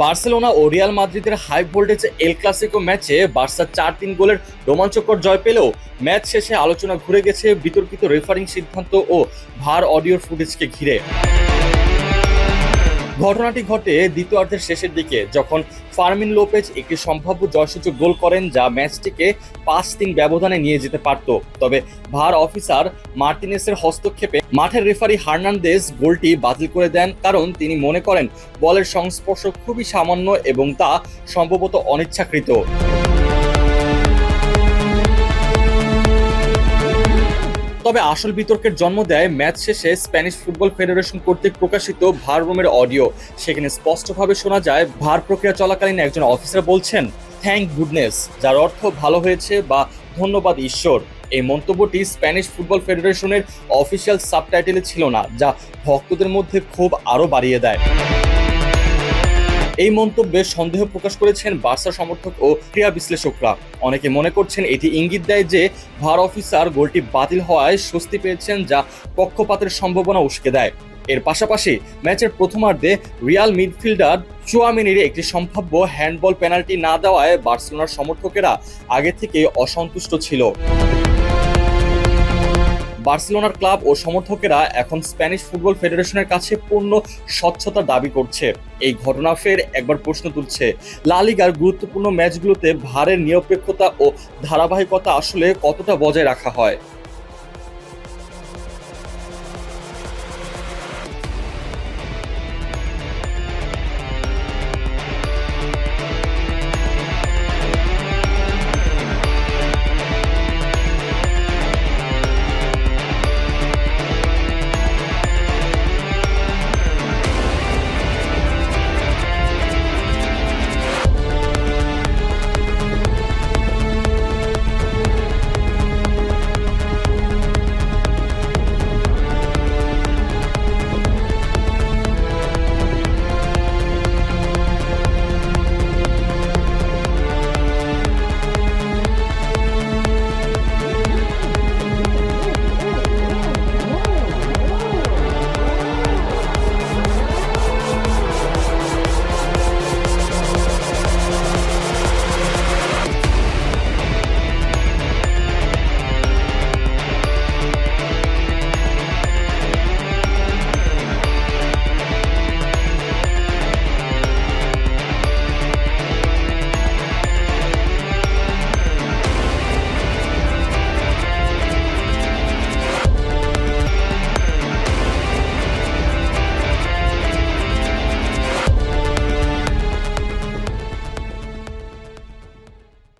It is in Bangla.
বার্সেলোনা ও রিয়াল মাদ্রিদের হাই ভোল্টেজ এল ক্লাসিকো ম্যাচে বার্সা চার তিন গোলের রোমাঞ্চকর জয় পেলেও ম্যাচ শেষে আলোচনা ঘুরে গেছে বিতর্কিত রেফারিং সিদ্ধান্ত ও ভার অডিও ফুটেজকে ঘিরে। ঘটনাটি ঘটে দ্বিতীয়ার্ধের শেষের দিকে, যখন ফার্মিন লোপেজ একটি সম্ভাব্য জয়সূচক গোল করেন যা ম্যাচটিকে পাঁচ তিন ব্যবধানে নিয়ে যেতে পারত। তবে ভার অফিসার মার্টিনেসের হস্তক্ষেপে মাঠের রেফারি হার্নান্দেজ গোলটি বাতিল করে দেন, কারণ তিনি মনে করেন বলের সংস্পর্শ খুবই সামান্য এবং তা সম্ভবত অনিচ্ছাকৃত। তবে আসল বিতর্কের জন্ম দেয় ম্যাচ শেষে স্প্যানিশ ফুটবল ফেডারেশন কর্তৃক প্রকাশিত ভার রুমের অডিও। সেখানে স্পষ্টভাবে শোনা যায়, ভার প্রক্রিয়া চলাকালীন একজন অফিসার বলছেন, থ্যাংক গুডনেস, যার অর্থ ভালো হয়েছে বা ধন্যবাদ ঈশ্বর। এই মন্তব্যটি স্প্যানিশ ফুটবল ফেডারেশনের অফিসিয়াল সাবটাইটেলে ছিল না, যা ভক্তদের মধ্যে ক্ষোভ আরও বাড়িয়ে দেয়। এই মন্তব্যে সন্দেহ প্রকাশ করেছেন বার্সা সমর্থক ও ক্রীড়া বিশ্লেষকরা। অনেকে মনে করছেন এটি ইঙ্গিত দেয় যে ভার অফিসার গোলটি বাতিল হওয়ায় স্বস্তি পেয়েছেন যা পক্ষপাতের সম্ভাবনা উস্কে দেয়। এর পাশাপাশি ম্যাচের প্রথমার্ধে রিয়াল মিডফিল্ডার চুয়ামিনির একটি সম্ভাব্য হ্যান্ডবল পেনাল্টি না দেওয়ায় বার্সেলোনার সমর্থকেরা আগে থেকে অসন্তুষ্ট ছিল। বার্সেলোনার ক্লাব ও সমর্থকেরা এখন স্প্যানিশ ফুটবল ফেডারেশনের কাছে পূর্ণ স্বচ্ছতা দাবি করছে। এই ঘটনা ফের একবার প্রশ্ন তুলছে। লালিগার গুরুত্বপূর্ণ ম্যাচগুলোতে ভারের নিরপেক্ষতা ও ধারাবাহিকতা আসলে কতটা বজায় রাখা হয়?